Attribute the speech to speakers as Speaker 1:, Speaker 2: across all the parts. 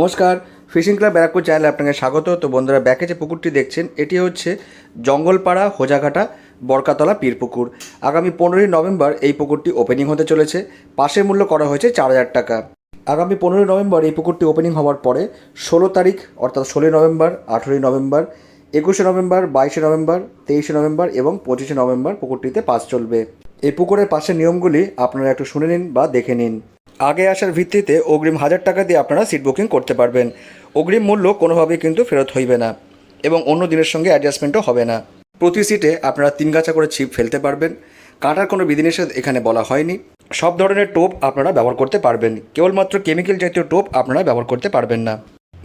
Speaker 1: নমস্কার fishing club Barrackpore চ্যানেলে আপনাকে স্বাগত। তো বন্ধুরা, ব্যাকে যে পুকুরটি দেখছেন, এটি হচ্ছে জঙ্গলপাড়া, হোজাঘাটা, বরকাতলা, পীরপুকুর। আগামী পনেরোই নভেম্বর এই পুকুরটি ওপেনিং হতে চলেছে। পাশের মূল্য করা হয়েছে চার হাজার টাকা। আগামী পনেরোই নভেম্বর এই পুকুরটি ওপেনিং হওয়ার পরে ষোলো তারিখ, অর্থাৎ ষোলোই নভেম্বর, আঠেরোই নভেম্বর, একুশে নভেম্বর, বাইশে নভেম্বর, তেইশে নভেম্বর এবং পঁচিশে নভেম্বর পুকুরটিতে পাস চলবে। এই পুকুরের পাশের নিয়মগুলি আপনারা একটু শুনে নিন বা দেখে নিন। আগে আসার ভিত্তিতে অগ্রিম হাজার টাকা দিয়ে আপনারা সিট বুকিং করতে পারবেন। অগ্রিম মূল্য কোনোভাবেই কিন্তু ফেরত হইবে না এবং অন্য দিনের সঙ্গে অ্যাডজাস্টমেন্টও হবে না। প্রতি সিটে আপনারা তিন গাছা করে ছিপ ফেলতে পারবেন। কাটার কোনো বিধিনিষেধ এখানে বলা হয়নি। সব ধরনের টোপ আপনারা ব্যবহার করতে পারবেন। কেবলমাত্র কেমিক্যাল জাতীয় টোপ আপনারা ব্যবহার করতে পারবেন না।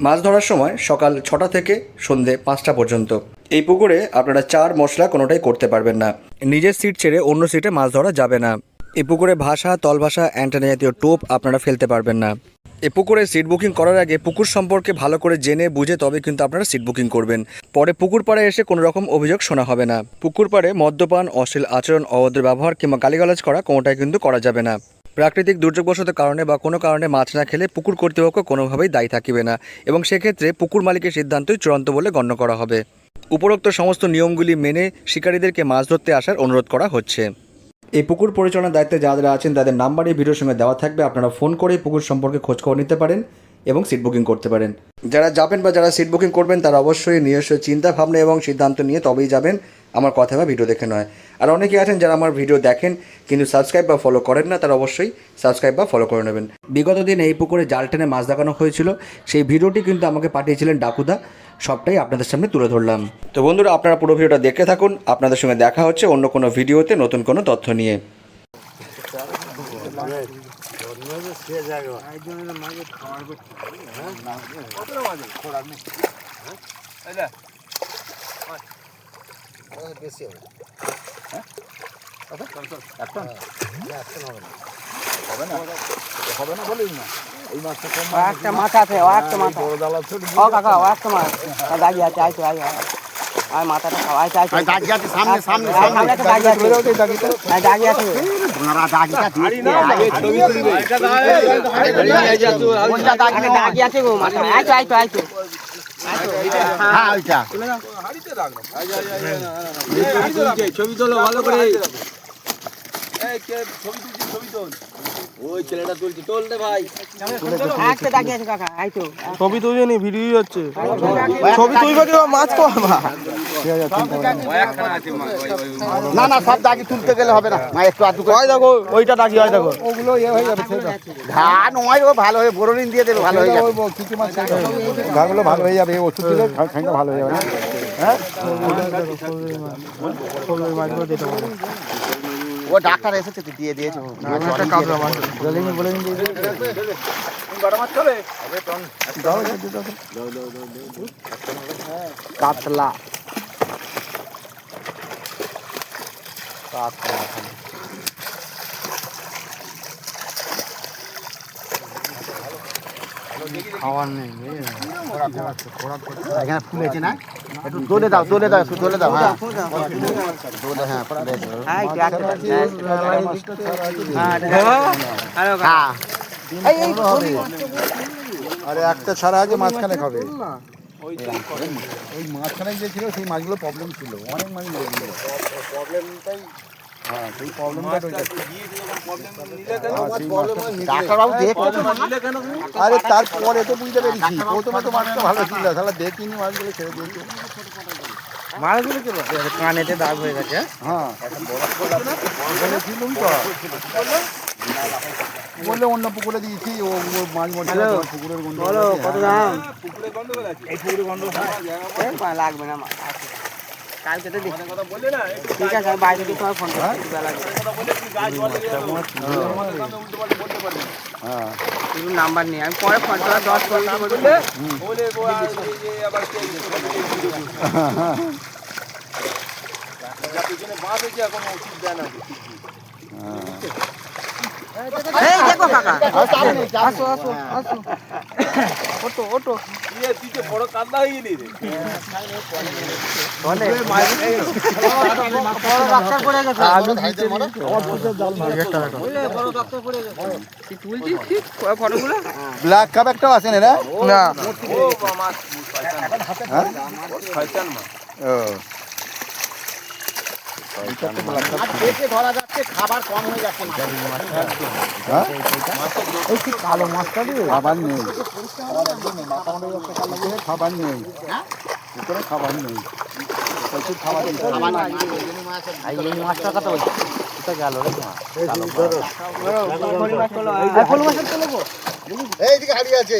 Speaker 1: মাছ ধরার সময় সকাল ছটা থেকে সন্ধে পাঁচটা পর্যন্ত। এই পুকুরে আপনারা চার মশলা কোনোটাই করতে পারবেন না। নিজের সিট ছেড়ে অন্য সিটে মাছ ধরা যাবে না। এই পুকুরে ভাষা, তলভাষা, অ্যান্টেনা জাতীয় টোপ আপনারা ফেলতে পারবেন না। এ পুকুরে সিট বুকিং করার আগে পুকুর সম্পর্কে ভালো করে জেনে, বুঝে তবে কিন্তু আপনারা সিট বুকিং করবেন। পরে পুকুর পাড়ে এসে কোনো রকম অভিযোগ শোনা হবে না। পুকুর পাড়ে মদ্যপান, অশ্লীল আচরণ, অভদ্র ব্যবহার কিংবা গালিগালাজ করা কোনোটাই কিন্তু করা যাবে না। প্রাকৃতিক দুর্যোগবশত কারণে বা কোনো কারণে মাছ না খেলে পুকুর কর্তৃপক্ষ কোনোভাবেই দায়ী থাকিবে না এবং সেক্ষেত্রে পুকুর মালিকের সিদ্ধান্তই চূড়ান্ত বলে গণ্য করা হবে। উপরোক্ত সমস্ত নিয়মগুলি মেনে শিকারীদেরকে মাছ ধরতে আসার অনুরোধ করা হচ্ছে। এই পুকুর পরিচালনার দায়িত্বে যারা যারা আছেন, তাদের নাম্বার এই ভিডিওর সঙ্গে দেওয়া থাকবে। আপনারা ফোন করে পুকুর সম্পর্কে খোঁজ খবর নিতে পারেন এবং সিট বুকিং করতে পারেন। যারা যাবেন বা যারা সিট বুকিং করবেন, তারা অবশ্যই নিজস্ব চিন্তা ভাবনা এবং সিদ্ধান্ত নিয়ে তবেই যাবেন। আমার কথা বা ভিডিও দেখে নয়। আর অনেকে আছেন যারা আমার ভিডিও দেখেন কিন্তু সাবস্ক্রাইব বা ফলো করেন না, তারা অবশ্যই সাবস্ক্রাইব বা ফলো করে নেবেন। বিগত দিন এই পুকুরে জাল টেনে মাছ দেখানো হয়েছিল। সেই ভিডিওটি কিন্তু আমাকে পাঠিয়েছিলেন ডাকুদা। সবটাই আপনাদের সামনে তুলে ধরলাম। তো বন্ধুরা আপনারা পুরো ভিডিওটা দেখে থাকুন। আপনাদের সঙ্গে দেখা হচ্ছে অন্য কোনো ভিডিওতে নতুন কোনো তথ্য নিয়ে।
Speaker 2: ও একটা মাথা আছে ও একটা মাথা ও কাকা ও একটা মাছ আছে আইতো আই আর মাথাটা খাওয়া আইতো আইতো
Speaker 3: দাগি আছে সামনে সামনে
Speaker 2: সামনে একটা দাঁড়িয়ে আছে হ্যাঁ, দাঁড়িয়ে আছে
Speaker 3: ওনারা দাগিটা দিচ্ছে কোনটা দাগি
Speaker 2: একটা আছে গো মাথা আইতো আইতো আইতো
Speaker 3: হ্যাঁ ওইটা
Speaker 4: ছবি তোলো ভালো করে এই কে ছবি তুলছি ছবি তোল। ওই ছেলেটা তুলছি তোল ভাই।
Speaker 2: একটা দাঁড়িয়ে আছে কাকা আইতো
Speaker 5: ছবি তুলিনি ভিডিও হচ্ছে ছবি তুলবে কি মাছ
Speaker 3: না না সব দাগি তুলতে গেলে হবে না। মা একটু আধটু করে।
Speaker 5: দেখো ওইটা ডাকি হয় দেখো।
Speaker 3: ওগুলো ইয়ে হয়ে যাবে ধান নয় ও ভালো হয়ে বোরোলিন দিয়ে দেবে ভালো হয়ে যাবে।
Speaker 6: ঘাগুলো ভালো হয়ে যাবে ওষুধ দিলে খানিকটা ভালো হয়ে যাবে। না
Speaker 5: মাছগুলো দিতে পারে।
Speaker 3: ও ডাক্তার এসেছে তো দিয়ে দিয়েছে ও।
Speaker 5: একটা কাবলা মাছ
Speaker 2: কাতলা
Speaker 5: খাওয়ার নেই
Speaker 3: এখানে ফুলেছে না একটু দোলে দাও দোলে দাও একটু দোলে দাও হ্যাঁ। দোলে হ্যাঁ
Speaker 2: হ্যাঁ আরে
Speaker 3: হ্যাঁ।
Speaker 6: একটা ছাড়া আগে মাঝখানে খাবে। ওই মাঝখানে যে ছিল সেই মাছগুলো প্রবলেম ছিল। অনেক মাছ প্রবলেমটাই প্রবলেমটা রয়ে যাচ্ছে। সেই মাছটা-
Speaker 3: ডাক্তারবাবু দেখতে
Speaker 6: আরে তারপরে তো বুঝতে পেরেছি। প্রথমে তো মাছটা ভালো ছিল তাহলে দেখিনি মাছগুলো ছেড়ে দিয়েছে।
Speaker 5: মাছগুলো কি কানেতে দাগ হয়ে গেছে।
Speaker 6: হ্যাঁ। বলেছিলুম তো? বললে অন্য পুকুরে দিয়েছি ও মাছ মরছে পুকুরের গন্ধ
Speaker 2: বলো
Speaker 6: আছে,
Speaker 2: কত
Speaker 6: হ্যাঁ।
Speaker 2: দাম? এই লাগবে না মা। আছে। কালকে তো দেখি ঠিক আছে আমি বাইরে দিয়ে তোমার ফোন করছি লাগবে।
Speaker 6: হ্যাঁ।
Speaker 2: তুমি নাম্বার নিয়ে আমি পরে ফোন করে দশ পনেরো করে দিলে
Speaker 4: বলে গো আর এই যে আবার কে যা পিছনে বাঁধ হয়েছে এখন ওষুধ দেয় না
Speaker 2: এই দেখো কাকা।
Speaker 3: চাপ
Speaker 2: আসো আসো আসো। ওটো ওটো
Speaker 4: ইয়ে, তুই বড় কান্দা হয়ে গেলি রে।
Speaker 2: বলে বড় ডাক্তার পড়ে গেছে।
Speaker 3: আলু ভাইতে মারো
Speaker 2: বড় ডাক্তার পড়ে গেছে। তুই তুলছিস ঠিক ফটোগুলো
Speaker 3: ব্ল্যাক কাপ একটাও আছে না
Speaker 5: না।
Speaker 4: ও মামা শয়তান মা।
Speaker 3: ও। দেখে ধরা যাচ্ছে খাবার কম হয়ে যাচ্ছে কালো মাছটা খাবার নেই। খাবার নেই। ভিতরে খাবার নেই। প্রচুর খাবার
Speaker 2: এই মাছটা কত বলছি? কোথায় গেল রে
Speaker 3: এইদিকে হারিয়ে আছে।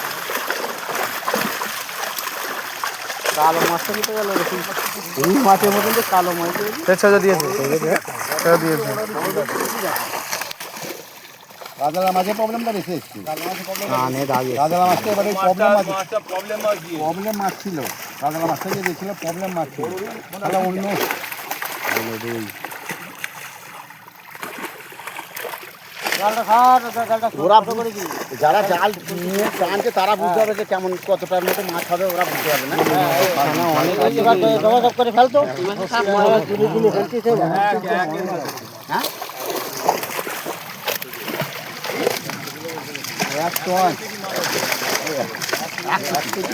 Speaker 2: কালো মাছটা নিতে গেল এই মাছের মতন তো কালো মাছ
Speaker 5: দিয়েছে দিয়েছে
Speaker 3: রাজালা মাছের প্রবলেমটা বেশি এসছে
Speaker 2: না নে দাঁড়িয়ে
Speaker 3: রাজালা মাছটা এবারে প্রবলেম
Speaker 4: প্রবলেম আছে।
Speaker 3: প্রবলেম মাছ ছিল। রাজালা মাছটা যে দেখছিল প্রবলেম মাছ ছিল। তাহলে অন্য ওরা যারা জাল নিয়ে টানছে তারা বুঝতে হবে যে কেমন কতটার মতো মাছ হবে ওরা বুঝতে পারবে না। যোগাযোগ করে ফেলতো। হ্যাঁ এক টন এক কেজি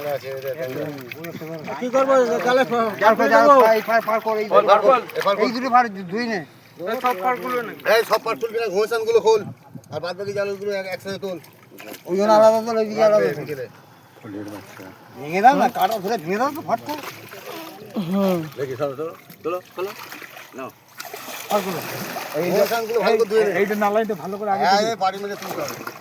Speaker 3: হ্যাঁ
Speaker 2: কি করব এই দুটো ভার ধুই নে
Speaker 3: সব পাট তুলবি না ঘোষানগুলো খোল আর বাদ বাকি জালগুলো একসাথে তোল
Speaker 2: ওই জন্য আলাদা তো ওইদিকে আলাদা ভেঙে দাও না কাটা ধরে ভেঙে দাও তো ফটকা
Speaker 4: দেখি চলো চলো চলো চলো
Speaker 3: এই ঘোষানগুলো ভালো করে ধুয়ে এইটা নালাইতে ভালো করে আগে বাড়ি মেরে তুলতে হবে